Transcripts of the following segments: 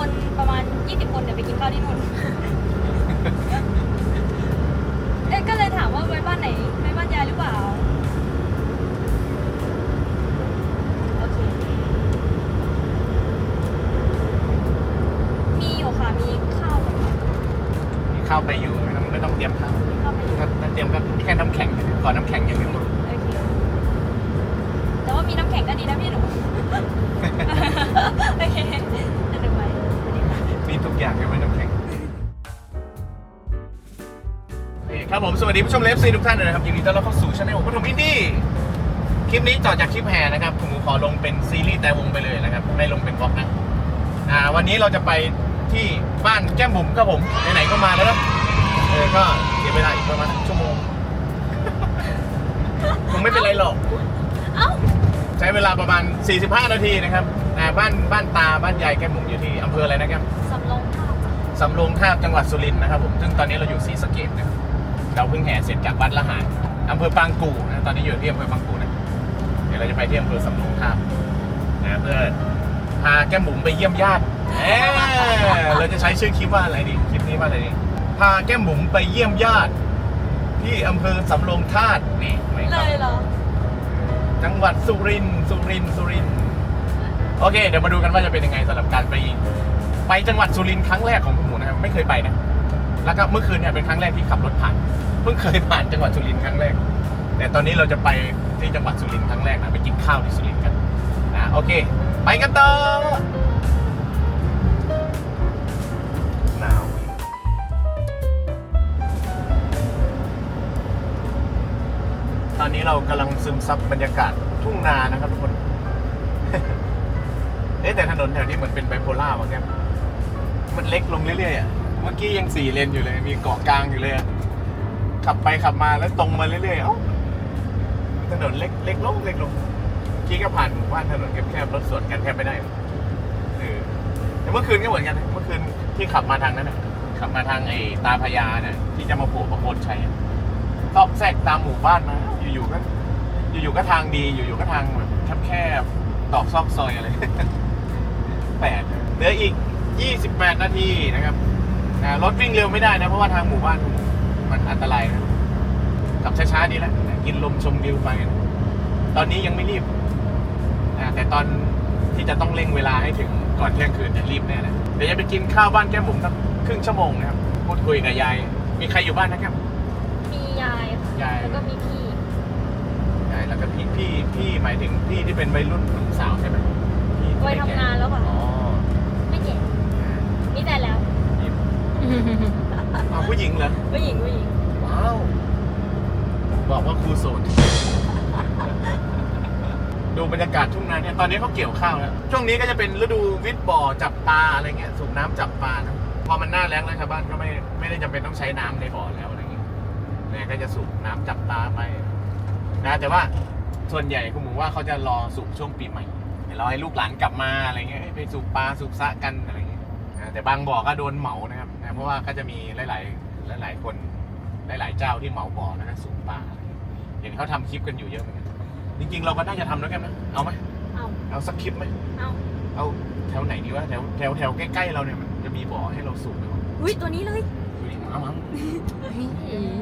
คนประมาณ 20 คนเดี๋ยวไปกินข้าวที่นู่น เอ๊ะก็เลยถามว่าไปบ้านไหนไปบ้านยายหรือเปล่า โอเค มีอยู่ค่ะ มีข้าวกับ มีข้าวไปอยู่ไม่ต้องไม่ต้องเตรียมข้าว มีข้าวไปอยู่ ถ้าถ้าเตรียมก็แค่น้ำแข็งขอน้ำแข็งอย่างเดียว โอเค แต่ว่ามีน้ำแข็งก็ดีนะพี่หนู โอเคจะดูไว้สวัสดีค่ะ มีทุก อย่างยกเว้นน้ำแข็งนี่ครับผมสวัสดีผู้ชมเลฟซีทุกท่านเลยนะครับยินดีต้อนรับเข้าสู่ช่องของปฐมอินดี้คลิปนี้ต่อจากคลิปแห่นะครับผมขอลงเป็นซีรีส์แต่วงไปเลยนะครับไม่ลงเป็นบล็อกนะอ่าวันนี้เราจะไปที่บ้านแก้มบุ๋มครับผมไหนๆก็มาแล้วนะเออก็เสียเวลาอีกประมาณชั่วโมงคงไม่เป็นไรหรอก เอ้าใช้เวลาประมาณ 45 นาทีนะครับอ่าบ้านบ้านตาบ้านยายแก้มบุ๋มอยู่ที่อำเภออะไรนะครับ สำรองข้าวจ้ะสำโรงทาบจังหวัดสุรินทร์นะครับผมซึ่งตอนนี้เราอยู่ศรีสะเกดนะครับเราเพิ่งแห่เสร็จจากวัดละหารอำเภอปางกู่นะตอนนี้อยู่ที่อำเภอปางกู่นะเดี๋ยวเราจะไปที่อำเภอสำโรงทาบนะเพื่อพาแก้มบุ๋มไปเยี่ยมญาติเอ้เราจะใช้ชื่อคลิปว่าอะไรดีคลิปนี้ว่าอะไรดีพาแก้มบุ๋มไปเยี่ยมญาติ ที่อำเภอสำโรงทาบนี่ไม่คเลรับยเหรอ จังหวัดสุรินทร์สุรินทร์สุรินทร์โอเค เดี๋ยวมาดูกันว่าจะเป็นยังไงสำหรับการไป ไปจังหวัดสุรินทร์ครั้งแรกของคุณหมูนะครับไม่เคยไปนะแล้วก็เมื่อคืนเนี่ยเป็นครั้งแรกที่ขับรถผ่านเพิ่งเคยผ่านจังหวัดสุรินทร์ครั้งแรก แต่ตอนนี้เราจะไปที่จังหวัดสุรินทร์ครั้งแรกนะไปกินข้าวที่สุรินทร์กันนะโอเค ไปกันต่อหนาวตอนนี้เรากำลังซึมซับบรรยากาศทุ่งนานะครับทุกคนเอ๊ะแต่ถนนแถวนี้เหมือนเป็นไบโพล่าวะแก มันเล็กลงเรื่อยๆอะเมื่อกี้ยังสี่เลนอยู่เลย มีเกาะกลางอยู่เลยอะขับไปขับมาแล้วตรงมาเรื่อยๆเอ้าถนนเล็กเล็กลงเล็กลงกี้ก็ผ่านหมู่บ้านถนนแคบๆรถสวนกันแทบไม่ได้เออแต่เมื่อคืนก็เหมือนกันนะเมื่อคืนที่ขับมาทางนั้นนะขับมาทางไอ้ตาพญาเนะที่จะมาโผล่ประโคนชัยอะซอกแซกตามหมู่บ้านมา อยู่ๆก็ อยู่ๆก็ทางดี อยู่ๆก็ทางแบบแคบๆตอกซอกซอยอะไรแปดเหลืออีก 28 นาทีนะครับนะรถวิ่งเร็วไม่ได้นะ เพราะว่าทางหมู่บ้านมันอันตรายนะขับช้าๆดีแล้วนะกินลมชมวิวไปนะตอนนี้ยังไม่รีบนะแต่ตอนที่จะต้องเร่งเวลาให้ถึงก่อนเที่ยงคืนจะรีบแน่เลยเดี๋ยวจะไปกินข้าวบ้านแก้มบุ๋มสักครึ่งชั่วโมงนะครับพูดคุยกับยาย มีใครอยู่บ้านนะครับ มียายค่ะยาย แล้วก็มีพี่ยายแล้วก็พี่พี่พี่หมายถึงพี่ที่เป็นวัยรุ่นหนุ่มสาวใช่ไหมพี่ที่วัยไม่แก่ทำงานแล้วค่ะ อ๋อ ไม่เก่งมีแต่แล้ว อ้าวผู้หญิงเหรอ ผู้หญิงผู้หญิงว้าว บอกว่าครูโสดดูบรรยากาศทุ่งนาเนี่ยตอนนี้เขาเกี่ยวข้าวแล้วช่วงนี้ก็จะเป็นฤดูวิทย์บ่อจับปลาอะไรเงี้ยสูบน้ำจับปลานะพอมันหน้าแล้งแล้วชาวบ้านก็ไม่ไม่ได้จำเป็นต้องใช้น้ำในบ่อแล้วอะไรเงี้ยเนี่ยก็จะสูบน้ำจับปลาไปนะแต่ว่าส่วนใหญ่คุณหมูว่าเขาจะรอสูบช่วงปีใหม่รอให้ลูกหลานกลับมาอะไรเงี้ยให้ไปสูบปลาสูบสระกันอะไรเงี้ยนะแต่บางบ่อก็โดนเหมานะครับนะเพ ราะว่าก็จะมีหลาย ๆ หลาย ๆ คนหลาย ๆ เจ้าที่เหมาบ่อนะฮะสูบปลาเห็นเขาทำคลิปกันอยู่เยอะเหมือนกันจริง ๆ เราก็น่าจะทำด้วยกันนะเอาไหมเอาเอาสักคลิปไหมเอาเอาแถวไหนดีวะแถวแถวแถวใกล้ ๆ เราเนี่ยมันจะมีบ่อให้เราสูบไหมวะอุ้ยตัวนี้เลยดูดิเอามั้ง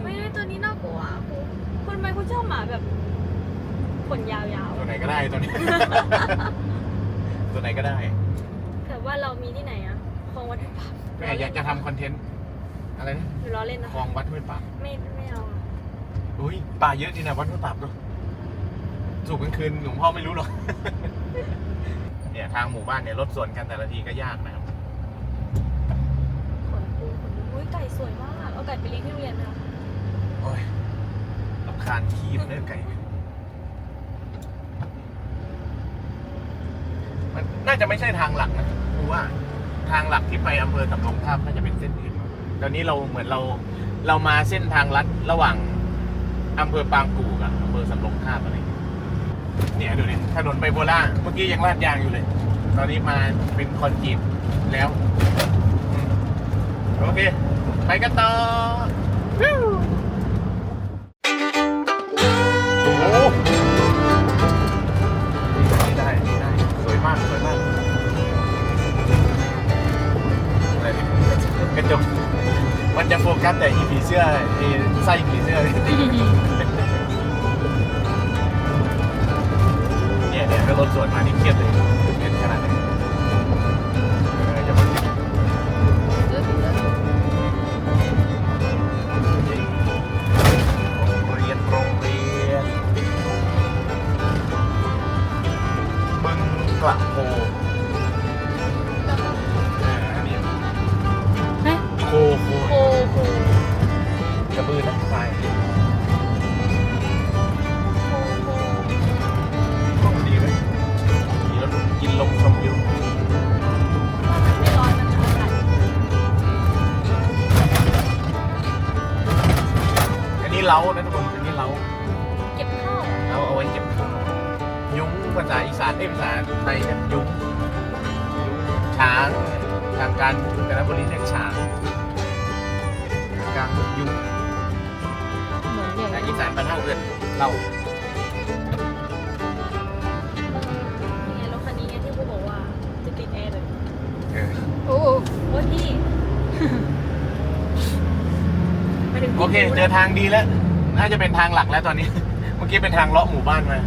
ไม่ได้ตัวนี้น่ากลัวคุณคุณทำไมคุณชอบหมาแบบขนยาวตัวไหนก็ได้ตัวนี้ ตัวไหนก็ได้ ๆแต่ว่าเรามีที่ไหนอะคลองวัดห้วยปาก แม่อยากจะทำคอนเทนต์อะไรนะหนูล้อเล่นนะคลองวัดห้วยปากไม่ไม่เอาอะอุ้ยป่าเยอะดีนะวัดห้วยปากด้วยสูบกลางคืนหลวงพ่อไม่รู้หรอก เนี่ยทางหมู่บ้านเนี่ยรถสวนกันแต่ละทีก็ยากนะครับ ขนปูขนอุ้ยไก่สวยมาก เอาไก่ไปเลี้ยงที่โรงเรียนนะคะโอ้ยรำคาญขี้มันเนื้อไก่ มันน่าจะไม่ใช่ทางหลักนะเพราะว่า ทางหลักที่ไปอำเภอสำโรงทาบน่าจะเป็นเส้นอื่น ตอนนี้เราเหมือนเราเรามาเส้นทางลัดระหว่างอำเภอปางกู่กับอำเภอสำโรงทาบอะไรอย่างเงี้ยเนี่ยดูดิถนนไบโพล่าเมื่อกี้ยังลาดยางอยู่เลย ตอนนี้มาเป็นคอนกรีตแล้วอืมโอเค ไปกันต่อ จะโฟกัสแต่อีผีเสื้อไอ้ไส้ผีเสื้อเนี่ยเนี่ยถ้ารถสวนมานี่เครียดเลย เล้านะทุกคนอันนี้เล้าเก็บข้าวเอาเอาไว้เก็บของยุ้งภาษาอีสานเอ้ยภาษาไทยเนี่ยยุ้งยุ้งช้างทางการกาญจนบุรีเรียกช้างทางกลางยุ้งเหมือนอย่างทางอีสานบ้านเฮาเอิ้นเล่านี่ไงรถคันนี้ไงที่กูบอกว่าจะติดแอร์เลยเออโอ้โหโอ้ยพี่ไปถึง โอเค เจอทางดีแล้ว น่าจะเป็นทางหลักแล้วตอนนี้ เมื่อกี้เป็นทางเลาะหมู่บ้านมา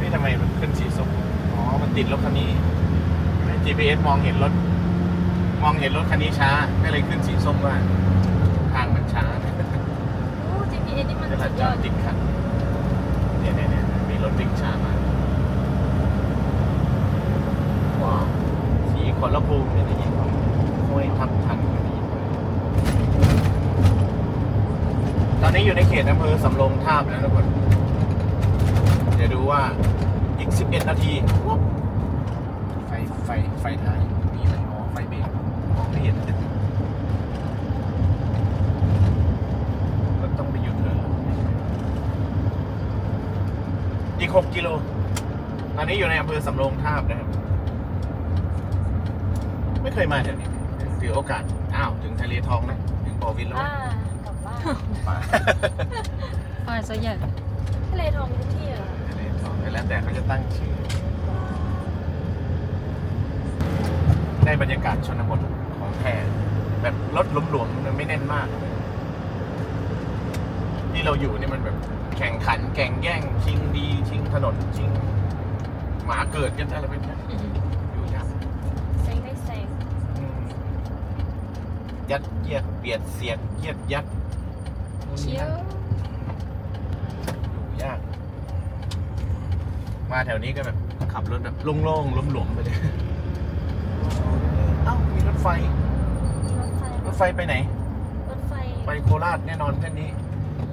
นี่ทำไมมันขึ้นสีส้มอ๋อ มันติดรถคันนี้ GPS มองเห็นรถ มองเห็นรถคันนี้ช้า ก็เลยขึ้นสีส้มว่า ทางมันช้าโอ้ GPS นี่มันเวลาสุดจยออดดติดขัดเนี่ยเนี่ยเนี่ยมีรถวิ่งช้ามาว้าวสีขอรภูมิเนี่ยได้ยินว่าห้วยทับทันได้ยินว่าต อนนี้อยู่ในเขตอำเภอสำโรงทาบแล้วทุกคน เดี๋ยวดูว่าอีก 11 นาทีไฟไฟไฟท้ายมีไหมอ๋อไฟเบรกมองไม่เห็นก็ต้องไปหยุดเลยอีก 6 กิโลตอนนี้อยู่ในอำเภอสำโรงทาบนะครับ ไม่เคยมาเดี๋ยวนี้ถือโอกาส อ้าว ถึงทะเลทองนะ ถึงปอวินแล้ว อ่ากลับบ้านมาป้ายซะใหญ่ทะเลทองทุกที่อะทะเลทองแล้วแต่เขาจะตั้งชื่อ ได้บรรยากาศชนบทของแท้แบบรถหลวมๆมันไม่แน่นมาก ที่เราอยู่นี่มันแบบแข่งขันแข่งแย่งชิงดี ชิงถนนชิงหมาเกิดกันอะไรเป็นเนี้ยอยู่ยากแซงได้แซงอืมยัดเยียดเบียดเสียดเยียดยัด เชียวอยู่ยาก มาแถวนี้ก็แบบขับรถแบบโล่งๆหลวมๆไปเลยเอ้ามีรถไฟ รถไฟรถไฟไปไหน รถไฟไปโคราชแน่นอนเส้นนี้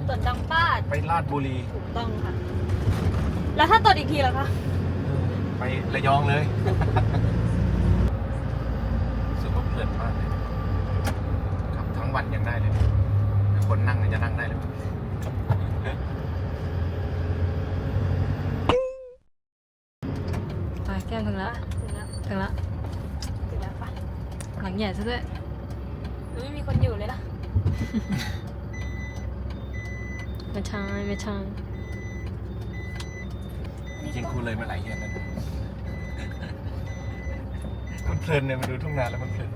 ตรวจดังป้าดไปลาดบุรี ถูกต้องค่ะ แล้วถ้าตรวจอีกทีล่ะคะ ไประยองเลย รู้สึกว่าเพลินมากเลยขับทั้งวันยังได้เลยแต่ คนนั่งเนี่ยจะนั่งได้เลยไปแก้มถึงแล้วถึงแล้วถึงแล้วถึงแล้วปะหลังใหญ่ซะด้วยไม่มีคนอยู่เลยนะไม่ใช่ไม่ใช่อันนี้จริงก็ครูเลยมาหลายเดือนแล้วนะมันเพลินเนี่ยมาดูทุ่งนาแล้วมันเพลิน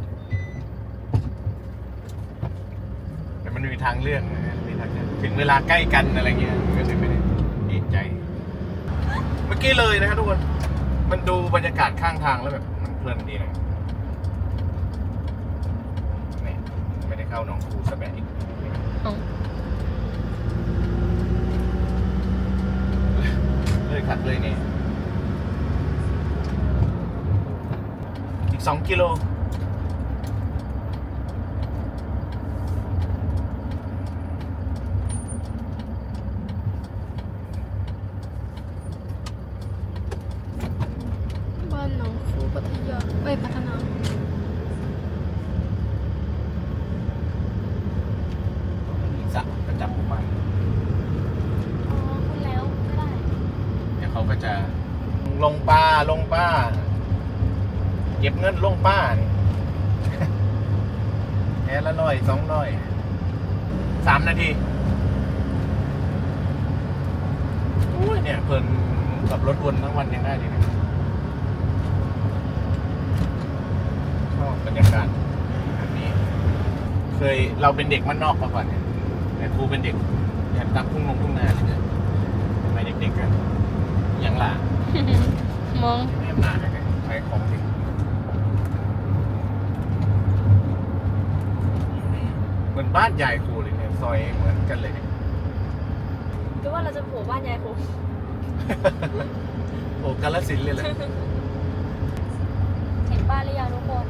แต่ มันมีทางเลือกมีทางเลือกถึงเวลาใกล้กันอะไรเงี้ยก็เลยไม่ได้เอกใจ เมื่อกี้เลยนะครับทุกคน มันดูบรรยากาศข้างทางแล้วแบบมันเพลินดีนะนี่ไม่ได้เข้าหนองคูสะแบอีกเอ้าเลยขัดเลยเนี่ยอีกสองกิโล บ้านหนองคูพัทยาเอ้ยพัฒนา อีกสักประจำหมู่บ้าน อ๋อคุณแล้วก็ได้ เดี๋ยวเขาก็จะลง ป้าลงป้า เก็บเงินลงป้านี่แค่ละร้อยสองร้อยสามนาทีอุ้ยเนี่ยเพลินขับรถวนทั้งวันยังได้เลยนะชอบบรรยากาศแบบนี้ เคยเราเป็นเด็กมันนอกมาก่อนเนี่ยแต่ครูเป็นเด็กอยากตามทุ่งลงทุ่งนาเลยเนี่ยไมเด็กๆกันยังหล่ะ มองแม่มาเลยใช้ของจริงเหมือนบ้านยายครูเลยเนี่ยซอยเหมือนกันเลยเนี่ยหรือว่าเราจะโผล่บ้านยายครูโอ้กาลสินธุ์เลยเลยเห็นบ้านหรือยังทุกคน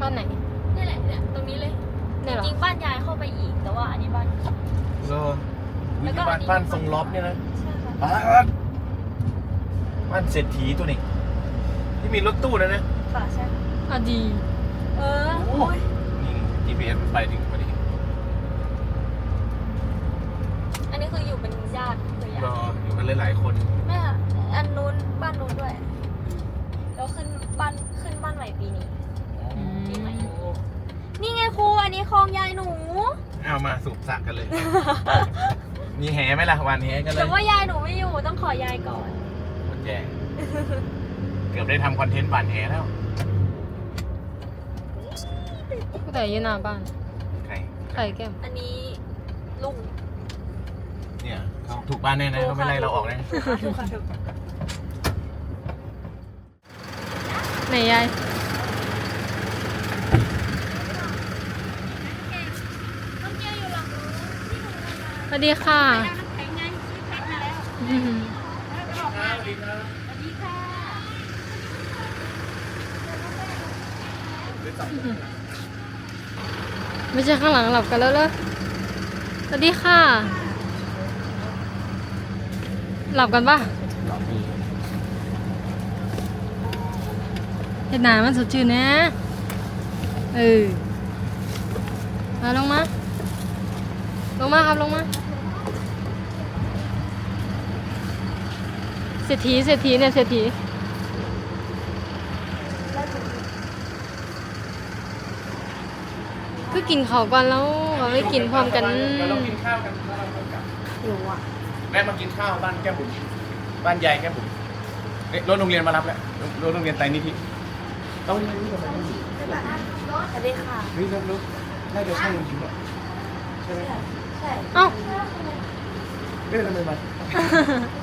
บ้านไหนนี่แหละเนี่ยตรงนี้เลยเนี่ยเหรอจริงๆบ้านยายเข้าไปอีก แต่ว่าอันนี้บ้านโซ่แล้วก็บ้านบ้านทรงล็อบเนี่ยนะใช่ค่ะ บ้านบ้านเศรษฐีตัวนี้ ที่มีรถตู้นะนะค่ะใช่ค่ะอะดี เออโอ้โอ้ยนี่ GPS มันไปถึงพอดีอันนี้คืออยู่เป็นญาติเคยญารอติอยู่กันหลายๆคน แม่อะอันนู้นบ้านนู้นด้วยแล้วขึ้นบ้านขึ้นบ้านใหม่ปีนี้ ปีใหม่ นี่ไงครูอันนี้คลองยายหนูเอามาสูบสระกันเลย มีแหไหมล่ะวันแหกันเลยแต่ว่ายายหนูไม่อยู่ต้องขอยายก่อน หมดแย่เกือบได้ทำคอนเทนต์บานแหแล้ว ผู้ใดอยืนหน้าบ้านใครใครแก้มอันนี้ลุงเนี่ยเขาถูกบ้านแน่นะเขาไม่ไล่เราออกนะถูกค่ะถูกค่ะไหนยายต้องเจียอยู่หลังนู้นที่หนูทำงานสวัสดีค่ะแล้วน้ำแข็งไงซื้อแพ็คมาแล้ว อืม สวัสดีค่ะไม่ใช่ข้างหลังหลับกันแล้วเหรอสวัสดีค่ะ หลับกันปะเห็นหนามันสดชื่นนะเออมาลงมา ลงมาครับลงมา ศรษฐีเศรษฐีเนี่ยเศรษฐีก็กินเขาวก่อนแล้วเราไม่กินพร้อมกันเดี๋ยวเรากินข้าวกันแล้วเราค่อยกลับอยู่อะแม่มากินข้าวบ้านแก้มบุ๋มบ้านยายแก้มบุ๋มเอ๊ะรถโรงเรียนมารับแล้วรถโรงเรียนไตรนิธิต้องนี่นี่ทำไมต้องอยู่สวัสดีค่ะนี่รถรถน่าจะใช่จริงๆเหรอใช่ไหมใช่เอ้าเอ๊ะทำไมมาเออ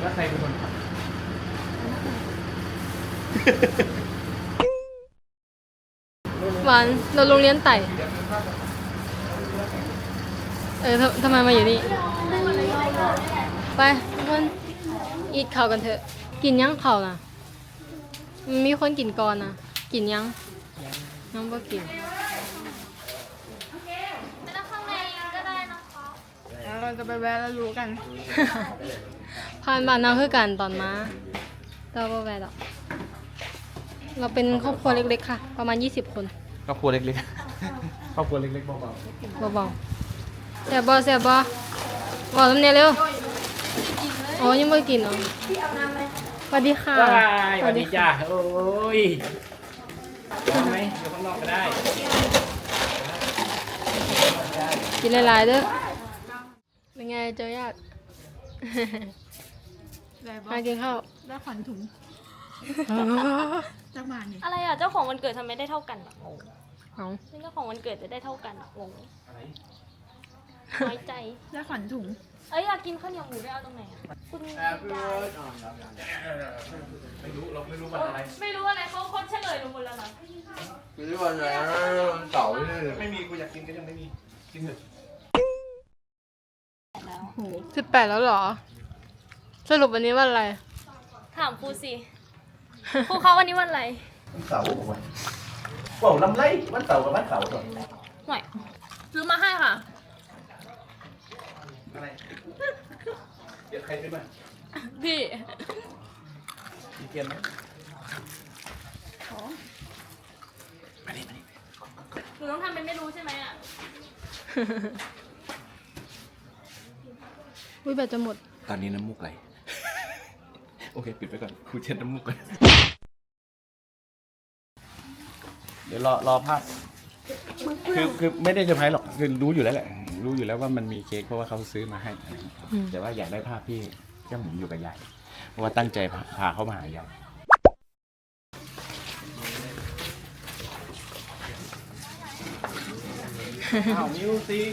แล้วใครเป็นคนขับหวานเราโรงเรียนไต่เออทำทำไมมาอยู่นี่ ไปทุกคนอีทข้าวกันเถอะ กินยังข้าวนะมีคนกินก่อนนะกินยังน้องบ่กินไม่ต้องข้างในก็ได้นะคะแล้วเราจะไปแวะแล้วรู้กัน ผ่านบ้านเราคือกันตอนมาเราบ่แวะหรอกเราเป็นครอบครัวเล็กๆค่ะ ประมาณ 20 คนครอบครัวเล็กๆครอบครัวเล็กๆเบาเบาๆแซ่บบ่แซ่บบ่บอกน้ำเนี่ยเร็วอ๋อยังไม่กินเหรอสวัสดีค่ะสวัสดีจ้าโอ้ยร้อนไหมอยู่ข้างนอกก็ได้ กินหลายๆเด้อเป็นไงเจอญาติ ได้บอมากินข้าวได้ขวัญถุงจักบาทนี่อะไรอะเจ้าของวันเกิดทำไมได้เท่ากันอะงงเอานี่เจ้าของวันเกิดจะได้เท่ากันอะงงน้อยใจได้ขวัญถุงเอ้ยอยากกินข้าวเหนียวหมูด้วยเอาตรงไหนอะคุณยายๆไม่รู้เราไม่รู้มันอะไร ไม่รู้อะไรเขาคนเฉลยลงหมดแล้วนะไม่รู้วันไหนวันเสาร์นี่ไม่มีกูอยากกินก็ยังไม่มีกินเถอะสิบแปดแล้วเหรอ สรุปวันนี้วันอะไร ถามครูสิ ครูเขาวันนี้วันอะไร วันเสาร์ผมว่าว้าวลำไรวันเสาร์กับวันเสาร์เหรอหน่อยซื้อมาให้ค่ะ อะไรเดี๋ยวใครซื้อมาพี่อีเกียนไหมมาดิมาดิหนูต้องทำเป็นไม่รู้ใช่ไหมอะ อุ้ยแบตจะหมด ตอนนี้น้ำมูกไหล โอเค ปิดไปก่อนครูเช็ดน้ำมูกก่อน เดี๋ยวรอรอภาพคือคือไม่ได้เซอร์ไพรส์หรอกคือรู้อยู่แล้วแหละ รู้อยู่แล้วว่ามันมีเค้กเพราะว่าเขาซื้อมาให้อืมแต่ว่าอยากได้ภาพที่แก้มหมุนอยู่กับยายเพราะว่าตั้งใจพาพาเขามาหายายอ้าวมิวสิก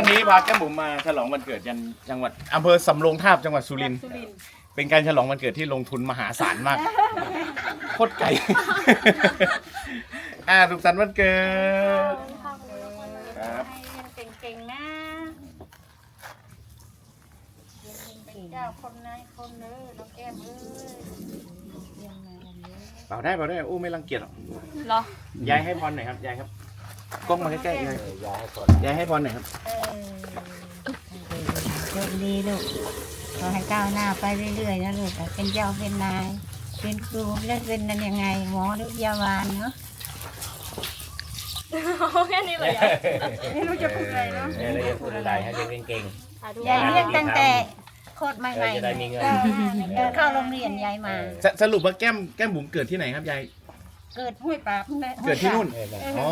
วันนี้พาแก้มบุ๋มมาฉลองวันเกิดยันจังหวัดอำเภอสำโรงทาบจังหวัดสุรินทร์ เป็นการฉลองวันเกิดที่ลงทุนมหาศาลมาก โคตรไก่ อ่าสุขสันต์วันเกิด ครับเก่งๆนะเป็นเจ้าคนนายคนเนื้อน้องแก้มเอ้ยเป่าได้เป่าได้อู้ไม่รังเกียจหรอกเหรอยายให้พรหน่อยครับยายครับ กล้องมาใกล้ๆยายยายให้พรหน่อยครับโชคดีลูกขอให้ก้าวหน้าไปเรื่อยๆนะลูกเป็นเจ้าเป็นนาย เป็นครูและเป็นนั่นยังไง หมอหรือพยาบาลเนาะแค่นี้เลยอะไม่รู้จะพูดอะไรเนาะเออเราจะพูดอะไรให้เรียนเก่งยายเลี้ยงตั้งแต่โคตรใหม่เออจะได้มีเงินๆเออเข้าโรงเรียนยายมาสสรุปว่าแก้มแก้มบุ๋มเกิดที่ไหนครับยาย เกิดห้วยปราบนะเกิดที่นู่นเออแบบอ๋อ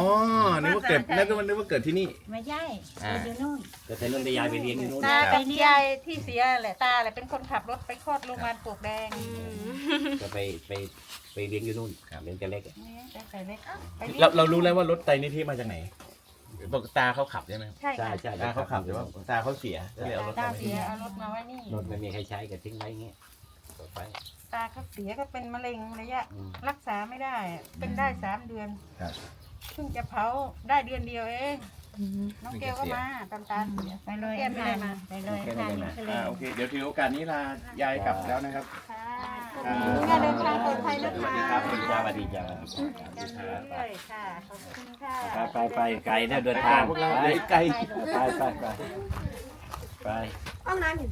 นึกว่าเกิดนึกว่านึกว่าเกิดที่นี่ ไม่ใช่อ่าอยู่นู่นจะเป็นรุ่นที่ยายไปเรียนที่นู่น ตาคไปรับเรียนยายที่เสียแหละตาแหละเป็นคนขับรถไปคลอดโรงพยาบาลปลวกแดงจะไปไปไปเรียนที่นู่นเรียนจะเล็กอะนี่แต่ใส่เล็กอะไปเราเรารู้แล้วว่ารถไตรนิธิมาจากไหนบอกตาเขาขับใช่ไหมครับใช่ใช่ค่ะใช่ตาเขาขับแต่ว่าตาเขาเสียก็เลยเอารถตามาไว้เสียเอารถมาไว้นี่ รถไม่มีใครใช้ก็ทิ้งไว้อย่างเงี้ย ต่อไป ตาเขาเสียก็เป็นมะเร็งระยะ อืม รักษาไม่ได้อะเป็นได้สามเดือนครับ เพิ่งจะเผาได้เดือนเดียวเองน้องเกลก็มาตามตาเสียไปเลยแก้มไม่ได้มาไปเลยค่ะนี่ไปเลอ่ายโอเค เดี๋ยวถือโอกาสนี้ลายายกลับแล้วนะครับ ค่ะครับงานเดินทางปลอดภัยนะสวัคะสดีครับสวัสดีจ้าสวัสดีจ้ากันเรื่อยๆค่ะขอบคุณค่ะ ไปไปไปไกลเนี่ยเดินทางพวกเราไปเดี๋ยวไกลไปไปไป ไปห้องน้ำอยู่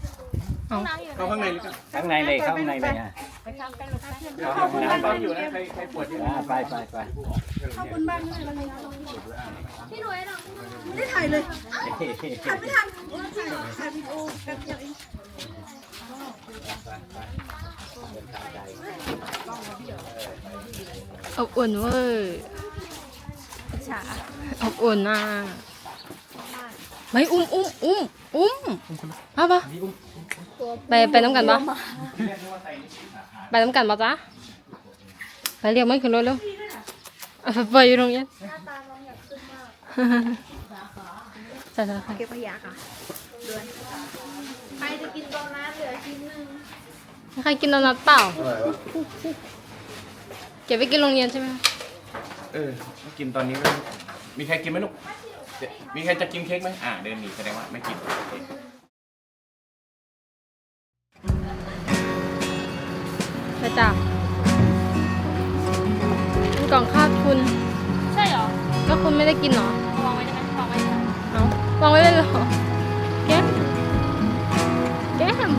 เข้าข้างในเลยครับข้างในเลยเข้าข้างในเลยอะไปทำกันลูกค้าเพื่อนเข้าข้างในตอนไปอยู่นะใครใครปวดอยู่อ่าไปไปไปพี่หนุ่ยเนาะอบอุ่นเวอร์อบอุ่นมากไม่อุ้มอุ้มอุ้มอุ้มเอาปะไปไปน้ำกันปะไปน้ำกันปะจ๊ะไปเรียกมันขึ้นรถเร็วเอาไปไปอยู่ตรงนี้ใช่ใช่ใช่เก็บขยะค่ะใครจะกินโดนัทเหลือชิ้นหนึ่งใครกินโดนัทเปล่าเก็บไปกินโรงเรียนใช่ไหมเออมากินตอนนี้ไหมมีใครกินไหมลูกเดี๋ยว มีใครจะกินเค้กไหมอ่าเดินหนีแสดงว่าไม่กินไปจ้ะกล่องข้าวคุณ ใช่เหรอก็คุณไม่ได้กินเหรอวางไว้ได้ไหมวางไว้ได้ไหมเอาวางไว้เลยเหรอแก้มแก้ม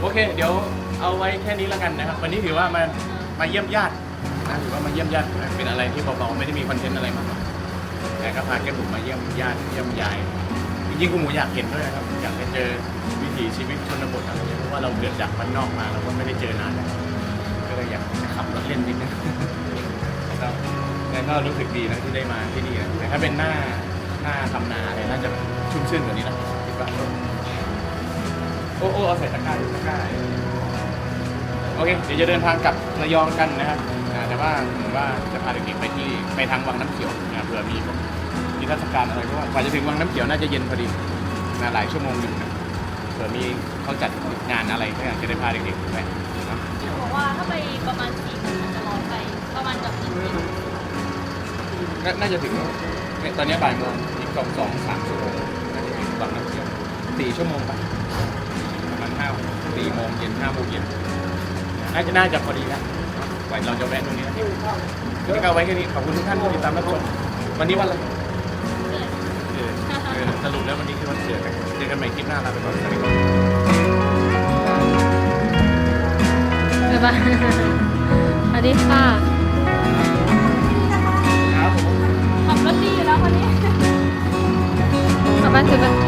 โอเค เดี๋ยวเอาไว้แค่นี้แล้วกันนะครับ วันนี้ถือว่ามามาเยี่ยมญาตินะถือว่ามาเยี่ยมญาติเป็นอะไรที่เบาๆไม่ได้มีคอนเทนต์อะไรมากมาย แต่ก็พาแก้มบุ๋มมาเยี่ยมญาติเยี่ยมยายจริงๆคุณหมูอยากเห็นด้วยนะครับอยากไปเจอวิถีชีวิตชนบทอะไรอย่างเงี้ยเพราะว่าเราเกิดจากบ้านนอกมาเราก็ไม่ได้เจอนานแล้วก็เลยอยากจะขับรถเล่นนิดนึงครับแล้วก็รู้สึกดีนะที่ได้มาที่นี่นะแต่ถ้าเป็นหน้าหน้าทำนาเนี่ยน่าจะชุ่มชื่นกว่านี้นะคิดว่าโอ้โอ้เอาใส่ตะกร้าดูตะกร้าโอเคเดี๋ยวจะเดินทางกลับระยองกันนะครับ แต่ว่าผมว่าจะพาเด็กๆไปที่ไปทางวังน้ำเขียวนะเผื่อมีพวกนิทรรศการอะไรเพราะว่ากว่าจะถึงวังน้ำเขียวน่าจะเย็นพอดีนะหลายชั่วโมงอยู่นะเผื่อมีเขาจัดงานอะไรก็อยากจะได้พาเด็กๆไปเนาะบอกว่าถ้าไปประมาณสี่โมงมันจะร้อนไปประมาณแบบหนึ่งกิโลน่าน่าจะถึงเนี่ยตอนนี้บ่ายโมงอีกสองสองสามชั่วโมงน่าจะถึงบางน้ำเขียวสี่ชั่วโมงไปประมาณห้าสี่โมงเย็นห้าโมงเย็นน่าจะน่าจะพอดีแล้ว ไว้เราจะแวะตรงนี้นะครับวก็เอาไว้แค่นี้ขอบคุณทุกท่านที่ติดตามรับชมวันนี้วันอะไรเออเสรุปแล้ววันนี้คือวันเสือกันเจอกันใหม่คลิปหน้าลาไปก่อนสวัสดีครับบ๊ายบายสวัสดีค่ะครับผมขับรถดีอยู่แล้ววันนี้ขับมาถึง